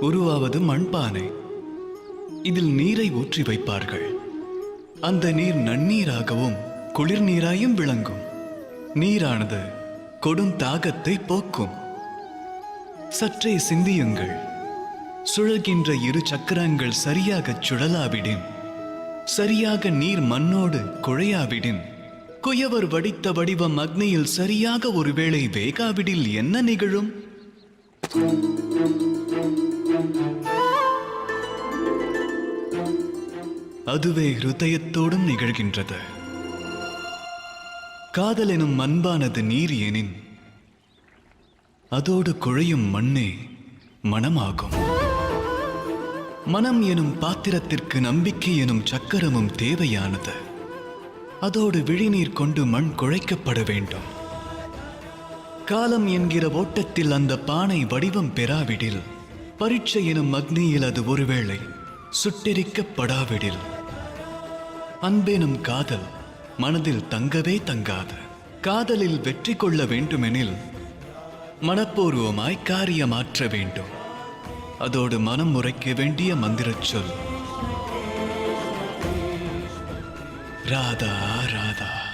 உருவாவது மண்பானை. இதில் நீரை ஊற்றி வைப்பார்கள். அந்த நீர் நன்னீராகவும் குளிர் நீராயும் விளங்கும். நீரானது கொடும் தாகத்தை போக்கும். சற்றே சிந்தியுங்கள். சுழல்கின்ற இரு சக்கரங்கள் சரியாகச் சுழலாவிடின். சரியாக நீர் மண்ணோடு குழையாவிடின். குயவர் வடித்த வடிவம் அக்னியில் சரியாக ஒருவேளை வேகாவிடில் என்ன நிகழும்? அதுவே ஹிருதயத்தோடும் நிகழ்கின்றது. காதல் எனும் அன்பானது நீர் எனின் அதோடு குழையும் மண்ணே மனமாகும். மனம் எனும் பாத்திரத்திற்கு நம்பிக்கை எனும் சக்கரமும் தேவையானது. அதோடு விழிநீர் கொண்டு மண் குழைக்கப்பட வேண்டும். காலம் என்கிற ஓட்டத்தில் அந்த பானை வடிவம் பெறாவிடில் பரீட்சை எனும் அக்னியில் அது ஒருவேளை சுட்டெரிக்கப்படாவிடில். அன்பெனும் காதல் மனதில் தங்கவே தங்காது. காதலில் வெற்றி கொள்ள வேண்டுமெனில் மனப்பூர்வமாய் காரியமாற்ற வேண்டும். அதோடு மனம் உரைக்க வேண்டிய மந்திரச் சொல். ராதா ராதா.